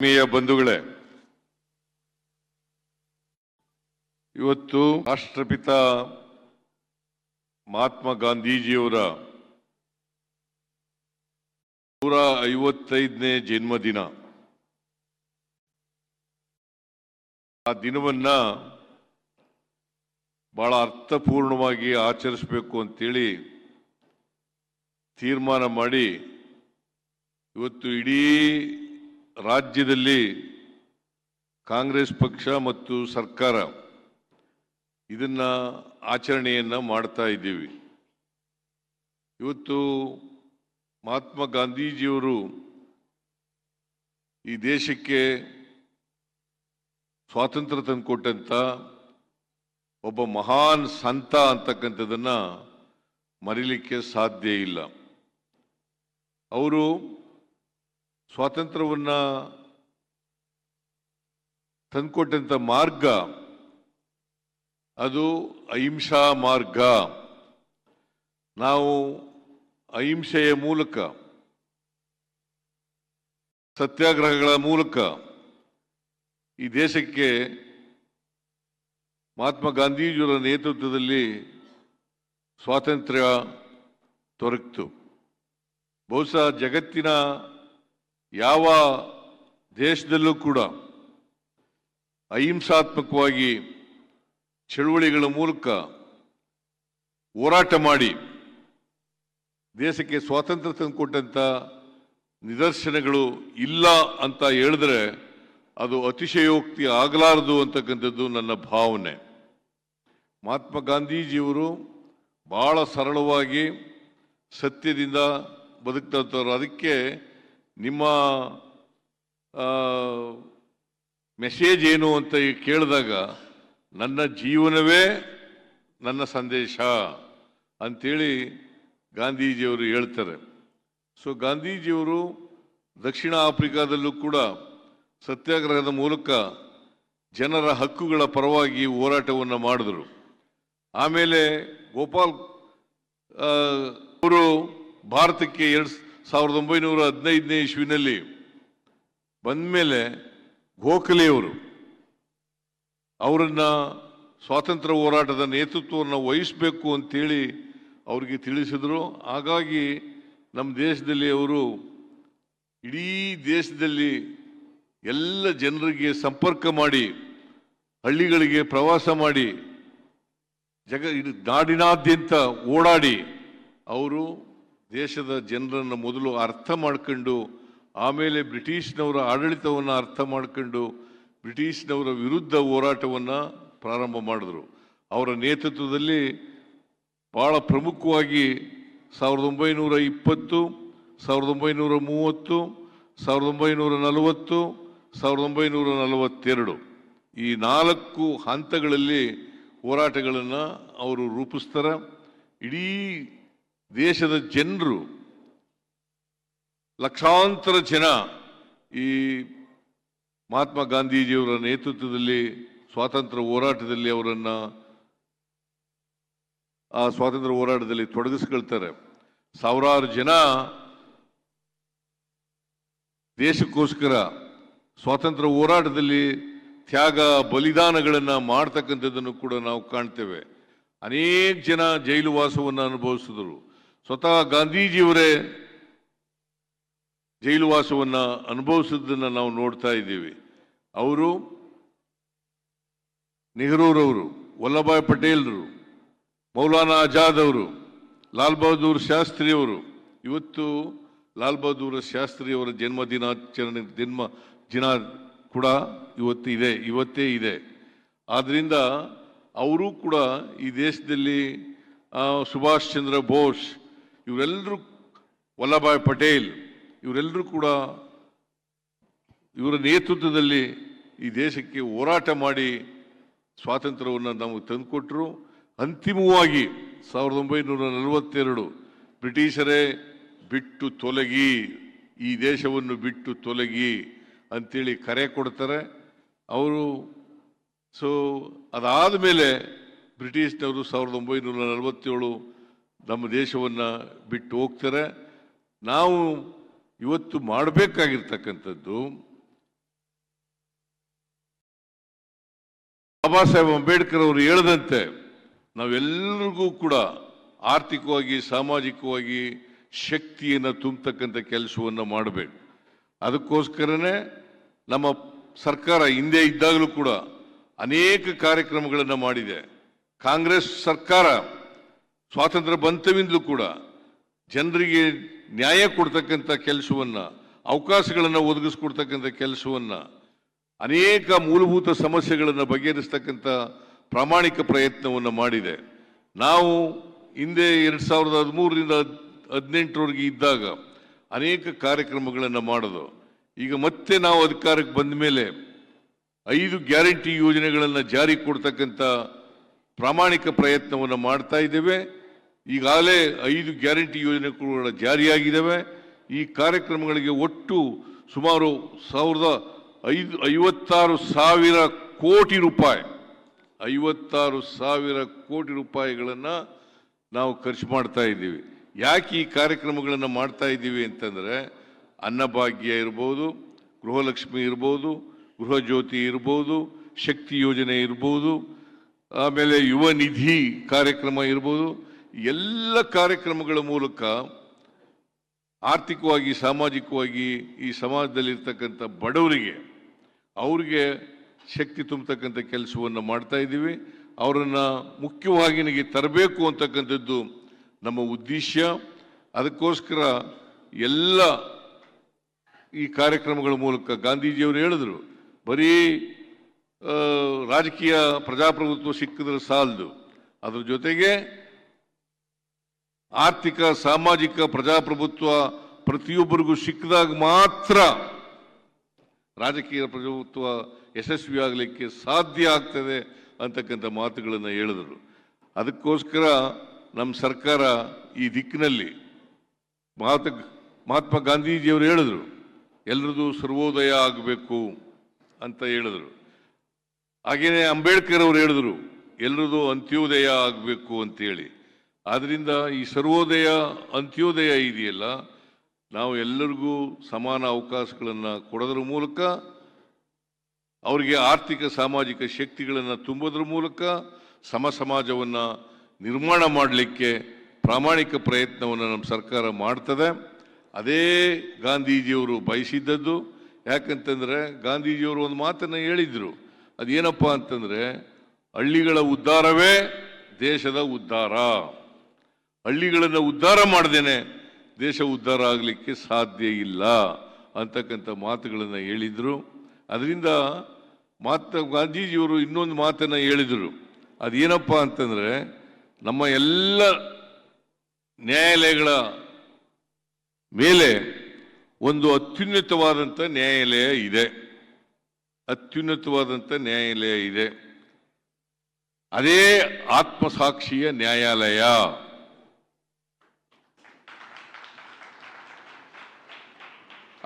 ಆತ್ಮೀಯ ಬಂಧುಗಳೇ, ಇವತ್ತು ರಾಷ್ಟ್ರಪಿತ ಮಹಾತ್ಮ ಗಾಂಧೀಜಿಯವರ ನೂರ ಐವತ್ತೈದನೇ ಜನ್ಮದಿನ. ಆ ದಿನವನ್ನ ಬಹಳ ಅರ್ಥಪೂರ್ಣವಾಗಿ ಆಚರಿಸಬೇಕು ಅಂತೇಳಿ ತೀರ್ಮಾನ ಮಾಡಿ ಇವತ್ತು ಇಡೀ ರಾಜ್ಯದಲ್ಲಿ ಕಾಂಗ್ರೆಸ್ ಪಕ್ಷ ಮತ್ತು ಸರ್ಕಾರ ಇದನ್ನ ಆಚರಣೆಯನ್ನು ಮಾಡ್ತಾ ಇದ್ದೀವಿ. ಇವತ್ತು ಮಹಾತ್ಮ ಗಾಂಧೀಜಿಯವರು ಈ ದೇಶಕ್ಕೆ ಸ್ವಾತಂತ್ರ್ಯ ತಂದುಕೊಟ್ಟಂಥ ಒಬ್ಬ ಮಹಾನ್ ಸಂತ ಅಂತಕ್ಕಂಥದ್ದನ್ನು ಮರಿಲಿಕ್ಕೆ ಸಾಧ್ಯ ಇಲ್ಲ. ಅವರು ಸ್ವಾತಂತ್ರ್ಯವನ್ನ ತಂದುಕೊಟ್ಟಂಥ ಮಾರ್ಗ, ಅದು ಅಹಿಂಸಾ ಮಾರ್ಗ. ನಾವು ಅಹಿಂಸೆಯ ಮೂಲಕ, ಸತ್ಯಾಗ್ರಹಗಳ ಮೂಲಕ ಈ ದೇಶಕ್ಕೆ ಮಹಾತ್ಮ ಗಾಂಧೀಜಿಯವರ ನೇತೃತ್ವದಲ್ಲಿ ಸ್ವಾತಂತ್ರ್ಯ ದೊರಕಿತು. ಬಹುಶಃ ಜಗತ್ತಿನ ಯಾವ ದೇಶದಲ್ಲೂ ಕೂಡ ಅಹಿಂಸಾತ್ಮಕವಾಗಿ ಚಳುವಳಿಗಳ ಮೂಲಕ ಹೋರಾಟ ಮಾಡಿ ದೇಶಕ್ಕೆ ಸ್ವಾತಂತ್ರ್ಯ ತಂದುಕೊಟ್ಟಂಥ ನಿದರ್ಶನಗಳು ಇಲ್ಲ ಅಂತ ಹೇಳಿದ್ರೆ ಅದು ಅತಿಶಯೋಕ್ತಿ ಆಗಲಾರದು ಅಂತಕ್ಕಂಥದ್ದು ನನ್ನ ಭಾವನೆ. ಮಹಾತ್ಮ ಗಾಂಧೀಜಿಯವರು ಭಾಳ ಸರಳವಾಗಿ ಸತ್ಯದಿಂದ ಬದುಕ್ತವ್ರು ಅದಕ್ಕೆ ನಿಮ್ಮ ಮೆಸೇಜ್ ಏನು ಅಂತ ಕೇಳಿದಾಗ, ನನ್ನ ಜೀವನವೇ ನನ್ನ ಸಂದೇಶ ಅಂತೇಳಿ ಗಾಂಧೀಜಿಯವರು ಹೇಳ್ತಾರೆ. ಸೊ ಗಾಂಧೀಜಿಯವರು ದಕ್ಷಿಣ ಆಫ್ರಿಕಾದಲ್ಲೂ ಕೂಡ ಸತ್ಯಾಗ್ರಹದ ಮೂಲಕ ಜನರ ಹಕ್ಕುಗಳ ಪರವಾಗಿ ಹೋರಾಟವನ್ನು ಮಾಡಿದರು. ಆಮೇಲೆ ಗೋಪಾಲ್ ಅವರು ಭಾರತಕ್ಕೆ ಎರಡ್ ಸಾವಿರದ ಒಂಬೈನೂರ ಹದಿನೈದನೇ ಇಸ್ವಿನಲ್ಲಿ ಬಂದ್ಮೇಲೆ ಗೋಖಲೆಯವರು ಅವರನ್ನು ಸ್ವಾತಂತ್ರ್ಯ ಹೋರಾಟದ ನೇತೃತ್ವವನ್ನು ವಹಿಸಬೇಕು ಅಂತೇಳಿ ಅವರಿಗೆ ತಿಳಿಸಿದರು. ಹಾಗಾಗಿ ನಮ್ಮ ದೇಶದಲ್ಲಿ ಅವರು ಇಡೀ ದೇಶದಲ್ಲಿ ಎಲ್ಲ ಜನರಿಗೆ ಸಂಪರ್ಕ ಮಾಡಿ, ಹಳ್ಳಿಗಳಿಗೆ ಪ್ರವಾಸ ಮಾಡಿ, ಜಗ ನಾಡಿನಾದ್ಯಂತ ಓಡಾಡಿ ಅವರು ದೇಶದ ಜನರನ್ನು ಮೊದಲು ಅರ್ಥ ಮಾಡ್ಕೊಂಡು, ಆಮೇಲೆ ಬ್ರಿಟಿಷ್ನವರ ಆಡಳಿತವನ್ನು ಅರ್ಥ ಮಾಡ್ಕೊಂಡು, ಬ್ರಿಟಿಷ್ನವರ ವಿರುದ್ಧ ಹೋರಾಟವನ್ನು ಪ್ರಾರಂಭ ಮಾಡಿದ್ರು. ಅವರ ನೇತೃತ್ವದಲ್ಲಿ ಭಾಳ ಪ್ರಮುಖವಾಗಿ ಸಾವಿರದ ಒಂಬೈನೂರ ಇಪ್ಪತ್ತು, ಸಾವಿರದ ಒಂಬೈನೂರ ಮೂವತ್ತು, ಸಾವಿರದ ಒಂಬೈನೂರ ನಲವತ್ತು, ಸಾವಿರದ ಒಂಬೈನೂರ ನಲವತ್ತೆರಡು. ಈ ನಾಲ್ಕು ಹಂತಗಳಲ್ಲಿ ಹೋರಾಟಗಳನ್ನು ಅವರು ರೂಪಿಸ್ತಾರೆ. ಇಡೀ ದೇಶದ ಜನರು, ಲಕ್ಷಾಂತರ ಜನ ಈ ಮಹಾತ್ಮ ಗಾಂಧೀಜಿಯವರ ನೇತೃತ್ವದಲ್ಲಿ, ಸ್ವಾತಂತ್ರ್ಯ ಹೋರಾಟದಲ್ಲಿ ಅವರನ್ನು, ಆ ಸ್ವಾತಂತ್ರ್ಯ ಹೋರಾಟದಲ್ಲಿ ತೊಡಗಿಸ್ಕೊಳ್ತಾರೆ. ಸಾವಿರಾರು ಜನ ದೇಶಕ್ಕೋಸ್ಕರ ಸ್ವಾತಂತ್ರ್ಯ ಹೋರಾಟದಲ್ಲಿ ತ್ಯಾಗ ಬಲಿದಾನಗಳನ್ನು ಮಾಡ್ತಕ್ಕಂಥದ್ದನ್ನು ಕೂಡ ನಾವು ಕಾಣ್ತೇವೆ. ಅನೇಕ ಜನ ಜೈಲು ವಾಸವನ್ನು ಅನುಭವಿಸಿದರು. ಸ್ವತಃ ಗಾಂಧೀಜಿಯವರೇ ಜೈಲುವಾಸವನ್ನು ಅನುಭವಿಸಿದ್ದನ್ನು ನಾವು ನೋಡ್ತಾ ಇದ್ದೀವಿ. ಅವರು ನೆಹರೂರವರು, ವಲ್ಲಭಾಯ್ ಪಟೇಲ್ರು, ಮೌಲಾನಾ ಆಜಾದ್ ಅವರು ಲಾಲ್ ಬಹದ್ದೂರ್ ಶಾಸ್ತ್ರಿಯವರು, ಇವತ್ತು ಲಾಲ್ ಬಹದ್ದೂರ್ ಶಾಸ್ತ್ರಿಯವರ ಜನ್ಮ ದಿನಾಚರಣೆ ಜನ್ಮ ದಿನ ಕೂಡ ಇವತ್ತು ಇದೆ, ಇವತ್ತೇ ಇದೆ. ಆದ್ದರಿಂದ ಅವರು ಕೂಡ ಈ ದೇಶದಲ್ಲಿ ಸುಭಾಷ್ ಚಂದ್ರ ಬೋಸ್ ಇವರೆಲ್ಲರೂ ವಲ್ಲಭಾಯ್ ಪಟೇಲ್, ಇವರೆಲ್ಲರೂ ಕೂಡ ಇವರ ನೇತೃತ್ವದಲ್ಲಿ ಈ ದೇಶಕ್ಕೆ ಹೋರಾಟ ಮಾಡಿ ಸ್ವಾತಂತ್ರ್ಯವನ್ನು ನಮಗೆ ತಂದುಕೊಟ್ಟರು ಅಂತಿಮವಾಗಿ ಸಾವಿರದ ಒಂಬೈನೂರ ನಲವತ್ತೆರಡು ಬ್ರಿಟಿಷರೇ ಬಿಟ್ಟು ತೊಲಗಿ, ಈ ದೇಶವನ್ನು ಬಿಟ್ಟು ತೊಲಗಿ ಅಂತೇಳಿ ಕರೆ ಕೊಡ್ತಾರೆ. ಅವರು ಸೊ ಅದಾದ ಮೇಲೆ ಬ್ರಿಟಿಷ್ನವರು ಸಾವಿರದ ಒಂಬೈನೂರ ನಲವತ್ತೇಳು ನಮ್ಮ ದೇಶವನ್ನು ಬಿಟ್ಟು ಹೋಗ್ತಾರೆ. ನಾವು ಇವತ್ತು ಮಾಡಬೇಕಾಗಿರ್ತಕ್ಕಂಥದ್ದು ಬಾಬಾ ಸಾಹೇಬ್ ಅಂಬೇಡ್ಕರ್ ಅವರು ಹೇಳದಂತೆ ನಾವೆಲ್ಲರಿಗೂ ಕೂಡ ಆರ್ಥಿಕವಾಗಿ, ಸಾಮಾಜಿಕವಾಗಿ ಶಕ್ತಿಯನ್ನು ತುಂಬತಕ್ಕಂಥ ಕೆಲಸವನ್ನು ಮಾಡಬೇಕು. ಅದಕ್ಕೋಸ್ಕರನೇ ನಮ್ಮ ಸರ್ಕಾರ ಹಿಂದೆ ಇದ್ದಾಗಲೂ ಕೂಡ ಅನೇಕ ಕಾರ್ಯಕ್ರಮಗಳನ್ನು ಮಾಡಿದೆ. ಕಾಂಗ್ರೆಸ್ ಸರ್ಕಾರ ಸ್ವಾತಂತ್ರ್ಯ ಬಂತವಿಂದಲೂ ಕೂಡ ಜನರಿಗೆ ನ್ಯಾಯ ಕೊಡ್ತಕ್ಕಂಥ ಕೆಲಸವನ್ನು, ಅವಕಾಶಗಳನ್ನು ಒದಗಿಸ್ಕೊಡ್ತಕ್ಕಂಥ ಕೆಲಸವನ್ನು, ಅನೇಕ ಮೂಲಭೂತ ಸಮಸ್ಯೆಗಳನ್ನು ಬಗೆಹರಿಸ್ತಕ್ಕಂಥ ಪ್ರಾಮಾಣಿಕ ಪ್ರಯತ್ನವನ್ನು ಮಾಡಿದೆ. ನಾವು ಹಿಂದೆ ಎರಡು ಸಾವಿರದ ಹದಿಮೂರರಿಂದ ಹದಿನೆಂಟರವರೆಗೆ ಇದ್ದಾಗ ಅನೇಕ ಕಾರ್ಯಕ್ರಮಗಳನ್ನು ಮಾಡೋದು. ಈಗ ಮತ್ತೆ ನಾವು ಅಧಿಕಾರಕ್ಕೆ ಬಂದ ಮೇಲೆ ಐದು ಗ್ಯಾರಂಟಿ ಯೋಜನೆಗಳನ್ನು ಜಾರಿ ಕೊಡ್ತಕ್ಕಂಥ ಪ್ರಾಮಾಣಿಕ ಪ್ರಯತ್ನವನ್ನು ಮಾಡ್ತಾ ಇದ್ದೇವೆ. ಈಗಾಗಲೇ ಐದು ಗ್ಯಾರಂಟಿ ಯೋಜನೆಗಳು ಜಾರಿಯಾಗಿದ್ದಾವೆ. ಈ ಕಾರ್ಯಕ್ರಮಗಳಿಗೆ ಒಟ್ಟು ಸುಮಾರು ಸಾವಿರದ ಐದು, ಐವತ್ತಾರು ಸಾವಿರ ಕೋಟಿ ರೂಪಾಯಿ, ಐವತ್ತಾರು ಸಾವಿರ ಕೋಟಿ ರೂಪಾಯಿಗಳನ್ನು ನಾವು ಖರ್ಚು ಮಾಡ್ತಾ ಇದ್ದೀವಿ. ಯಾಕೆ ಈ ಕಾರ್ಯಕ್ರಮಗಳನ್ನು ಮಾಡ್ತಾ ಇದ್ದೀವಿ ಅಂತಂದರೆ, ಅನ್ನಭಾಗ್ಯ ಇರ್ಬೋದು, ಗೃಹಲಕ್ಷ್ಮಿ ಇರ್ಬೋದು, ಗೃಹಜ್ಯೋತಿ ಇರ್ಬೋದು, ಶಕ್ತಿ ಯೋಜನೆ ಇರ್ಬೋದು, ಆಮೇಲೆ ಯುವ ನಿಧಿ ಕಾರ್ಯಕ್ರಮ ಇರ್ಬೋದು ಎಲ್ಲ ಕಾರ್ಯಕ್ರಮಗಳ ಮೂಲಕ ಆರ್ಥಿಕವಾಗಿ, ಸಾಮಾಜಿಕವಾಗಿ ಈ ಸಮಾಜದಲ್ಲಿರ್ತಕ್ಕಂಥ ಬಡವರಿಗೆ ಅವ್ರಿಗೆ ಶಕ್ತಿ ತುಂಬತಕ್ಕಂಥ ಕೆಲಸವನ್ನು ಮಾಡ್ತಾ ಇದ್ದೀವಿ. ಅವರನ್ನು ಮುಖ್ಯವಾಹಿನಿಗೆ ತರಬೇಕು ಅಂತಕ್ಕಂಥದ್ದು ನಮ್ಮ ಉದ್ದೇಶ. ಅದಕ್ಕೋಸ್ಕರ ಎಲ್ಲ ಈ ಕಾರ್ಯಕ್ರಮಗಳ ಮೂಲಕ ಗಾಂಧೀಜಿಯವರು ಹೇಳಿದ್ರು, ಬರೀ ರಾಜಕೀಯ ಪ್ರಜಾಪ್ರಭುತ್ವ ಸಿಕ್ಕಿದ್ರೆ ಸಾಲದು. ಅದ್ರ ಜೊತೆಗೆ ಆರ್ಥಿಕ, ಸಾಮಾಜಿಕ, ಪ್ರಜಾಪ್ರಭುತ್ವ ಪ್ರತಿಯೊಬ್ಬರಿಗೂ ಸಿಕ್ಕಿದಾಗ ಮಾತ್ರ ರಾಜಕೀಯ ಪ್ರಜಾಪ್ರಭುತ್ವ ಯಶಸ್ವಿಯಾಗಲಿಕ್ಕೆ ಸಾಧ್ಯ ಆಗ್ತದೆ ಅಂತಕ್ಕಂಥ ಮಾತುಗಳನ್ನು ಹೇಳಿದರು. ಅದಕ್ಕೋಸ್ಕರ ನಮ್ಮ ಸರ್ಕಾರ ಈ ದಿಕ್ಕಿನಲ್ಲಿ ಮಹಾತ್ಮ ಮಹಾತ್ಮ ಗಾಂಧೀಜಿಯವರು ಹೇಳಿದರು ಎಲ್ಲರದು ಸರ್ವೋದಯ ಆಗಬೇಕು ಅಂತ ಹೇಳಿದರು. ಹಾಗೆಯೇ ಅಂಬೇಡ್ಕರ್ ಅವರು ಹೇಳಿದರು ಎಲ್ಲರದು ಅಂತ್ಯೋದಯ ಆಗಬೇಕು ಅಂತೇಳಿ. ಆದ್ರಿಂದ ಈ ಸರ್ವೋದಯ, ಅಂತ್ಯೋದಯ ಇದೆಯಲ್ಲ, ನಾವು ಎಲ್ಲರಿಗೂ ಸಮಾನ ಅವಕಾಶಗಳನ್ನು ಕೊಡೋದ್ರ ಮೂಲಕ, ಅವರಿಗೆ ಆರ್ಥಿಕ, ಸಾಮಾಜಿಕ ಶಕ್ತಿಗಳನ್ನು ತುಂಬೋದ್ರ ಮೂಲಕ ಸಮ ಸಮಾಜವನ್ನು ನಿರ್ಮಾಣ ಮಾಡಲಿಕ್ಕೆ ಪ್ರಾಮಾಣಿಕ ಪ್ರಯತ್ನವನ್ನು ನಮ್ಮ ಸರ್ಕಾರ ಮಾಡ್ತದೆ. ಅದೇ ಗಾಂಧೀಜಿಯವರು ಬಯಸಿದ್ದದ್ದು. ಯಾಕಂತಂದರೆ ಗಾಂಧೀಜಿಯವರು ಒಂದು ಮಾತನ್ನು ಹೇಳಿದರು. ಅದೇನಪ್ಪ ಅಂತಂದರೆ, ಹಳ್ಳಿಗಳ ಉದ್ಧಾರವೇ ದೇಶದ ಉದ್ಧಾರ. ಹಳ್ಳಿಗಳನ್ನು ಉದ್ಧಾರ ಮಾಡ್ದೇನೆ ದೇಶ ಉದ್ಧಾರ ಆಗಲಿಕ್ಕೆ ಸಾಧ್ಯ ಇಲ್ಲ ಅಂತಕ್ಕಂಥ ಮಾತುಗಳನ್ನು ಹೇಳಿದರು. ಅದರಿಂದ ಮಾತ ಗಾಂಧೀಜಿಯವರು ಇನ್ನೊಂದು ಮಾತನ್ನು ಹೇಳಿದರು. ಅದೇನಪ್ಪ ಅಂತಂದರೆ, ನಮ್ಮ ಎಲ್ಲ ನ್ಯಾಯಾಲಯಗಳ ಮೇಲೆ ಒಂದು ಅತ್ಯುನ್ನತವಾದಂಥ ನ್ಯಾಯಾಲಯ ಇದೆ. ಅತ್ಯುನ್ನತವಾದಂಥ ನ್ಯಾಯಾಲಯ ಇದೆ. ಅದೇ ಆತ್ಮಸಾಕ್ಷಿಯ ನ್ಯಾಯಾಲಯ.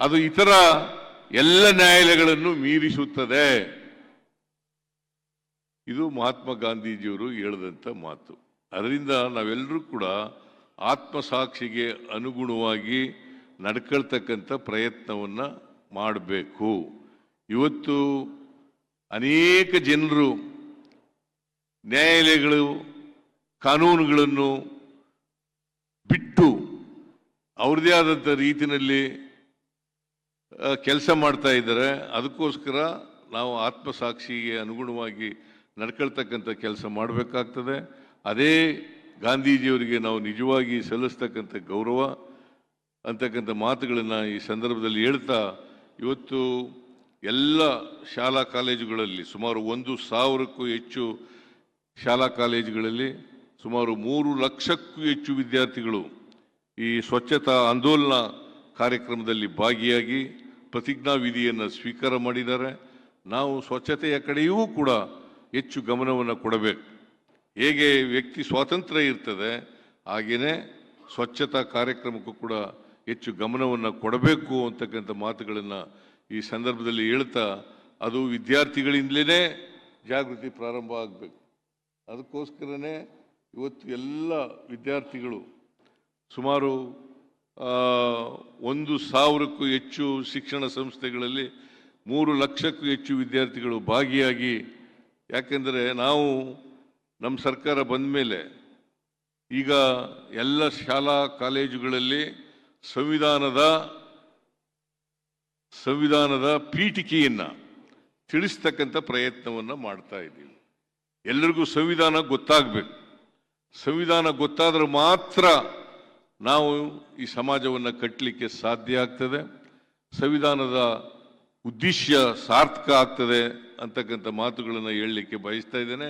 ಅದು ಇತರ ಎಲ್ಲ ನ್ಯಾಯಾಲಯಗಳನ್ನು ಮೀರಿಸುತ್ತದೆ. ಇದು ಮಹಾತ್ಮ ಗಾಂಧೀಜಿಯವರು ಹೇಳಿದಂಥ ಮಾತು. ಅದರಿಂದ ನಾವೆಲ್ಲರೂ ಕೂಡ ಆತ್ಮಸಾಕ್ಷಿಗೆ ಅನುಗುಣವಾಗಿ ನಡ್ಕೊಳ್ತಕ್ಕಂಥ ಪ್ರಯತ್ನವನ್ನು ಮಾಡಬೇಕು. ಇವತ್ತು ಅನೇಕ ಜನರು ನ್ಯಾಯಾಲಯಗಳು, ಕಾನೂನುಗಳನ್ನು ಬಿಟ್ಟು ಅವ್ರದೇ ಆದಂಥ ರೀತಿಯಲ್ಲಿ ಕೆಲಸ ಮಾಡ್ತಾ ಇದ್ದಾರೆ. ಅದಕ್ಕೋಸ್ಕರ ನಾವು ಆತ್ಮಸಾಕ್ಷಿಗೆ ಅನುಗುಣವಾಗಿ ನಡ್ಕೊಳ್ತಕ್ಕಂಥ ಕೆಲಸ ಮಾಡಬೇಕಾಗ್ತದೆ. ಅದೇ ಗಾಂಧೀಜಿಯವರಿಗೆ ನಾವು ನಿಜವಾಗಿ ಸಲ್ಲಿಸ್ತಕ್ಕಂಥ ಗೌರವ ಅಂತಕ್ಕಂಥ ಮಾತುಗಳನ್ನು ಈ ಸಂದರ್ಭದಲ್ಲಿ ಹೇಳ್ತಾ, ಇವತ್ತು ಎಲ್ಲ ಶಾಲಾ ಕಾಲೇಜುಗಳಲ್ಲಿ ಸುಮಾರು ಒಂದು ಸಾವಿರಕ್ಕೂ ಹೆಚ್ಚು ಶಾಲಾ ಕಾಲೇಜುಗಳಲ್ಲಿ ಸುಮಾರು ಮೂರು ಲಕ್ಷಕ್ಕೂ ಹೆಚ್ಚು ವಿದ್ಯಾರ್ಥಿಗಳು ಈ ಸ್ವಚ್ಛತಾ ಆಂದೋಲನ ಕಾರ್ಯಕ್ರಮದಲ್ಲಿ ಭಾಗಿಯಾಗಿ ಪ್ರತಿಜ್ಞಾ ವಿಧಿಯನ್ನು ಸ್ವೀಕಾರ ಮಾಡಿದ್ದಾರೆ ನಾವು ಸ್ವಚ್ಛತೆಯ ಕಡೆಯೂ ಕೂಡ ಹೆಚ್ಚು ಗಮನವನ್ನು ಕೊಡಬೇಕು. ಹೇಗೆ ವ್ಯಕ್ತಿ ಸ್ವಾತಂತ್ರ್ಯ ಇರ್ತದೆ ಹಾಗೆಯೇ ಸ್ವಚ್ಛತಾ ಕಾರ್ಯಕ್ರಮಕ್ಕೂ ಕೂಡ ಹೆಚ್ಚು ಗಮನವನ್ನು ಕೊಡಬೇಕು ಅಂತಕ್ಕಂಥ ಮಾತುಗಳನ್ನು ಈ ಸಂದರ್ಭದಲ್ಲಿ ಹೇಳ್ತಾ, ಅದು ವಿದ್ಯಾರ್ಥಿಗಳಿಂದಲೇ ಜಾಗೃತಿ ಪ್ರಾರಂಭ ಆಗಬೇಕು. ಅದಕ್ಕೋಸ್ಕರನೇ ಇವತ್ತು ಎಲ್ಲ ವಿದ್ಯಾರ್ಥಿಗಳು ಸುಮಾರು ಒಂದು ಸಾವಿರಕ್ಕೂ ಹೆಚ್ಚು ಶಿಕ್ಷಣ ಸಂಸ್ಥೆಗಳಲ್ಲಿ ಮೂರು ಲಕ್ಷಕ್ಕೂ ಹೆಚ್ಚು ವಿದ್ಯಾರ್ಥಿಗಳು ಭಾಗಿಯಾಗಿ, ಯಾಕೆಂದರೆ ನಾವು ನಮ್ಮ ಸರ್ಕಾರ ಬಂದ ಮೇಲೆ ಈಗ ಎಲ್ಲ ಶಾಲಾ ಕಾಲೇಜುಗಳಲ್ಲಿ ಸಂವಿಧಾನದ ಸಂವಿಧಾನದ ಪೀಠಿಕೆಯನ್ನು ತಿಳಿಸ್ತಕ್ಕಂಥ ಪ್ರಯತ್ನವನ್ನು ಮಾಡ್ತಾ ಇದ್ದೀವಿ. ಎಲ್ಲರಿಗೂ ಸಂವಿಧಾನ ಗೊತ್ತಾಗಬೇಕು. ಸಂವಿಧಾನ ಗೊತ್ತಾದ್ರೆ ಮಾತ್ರ ನಾವು ಈ ಸಮಾಜವನ್ನು ಕಟ್ಟಲಿಕ್ಕೆ ಸಾಧ್ಯ ಆಗ್ತದೆ. ಸಂವಿಧಾನದ ಉದ್ದೇಶ ಸಾರ್ಥಕ ಆಗ್ತದೆ ಅಂತಕ್ಕಂಥ ಮಾತುಗಳನ್ನು ಹೇಳಲಿಕ್ಕೆ ಬಯಸ್ತಾ ಇದ್ದೇನೆ.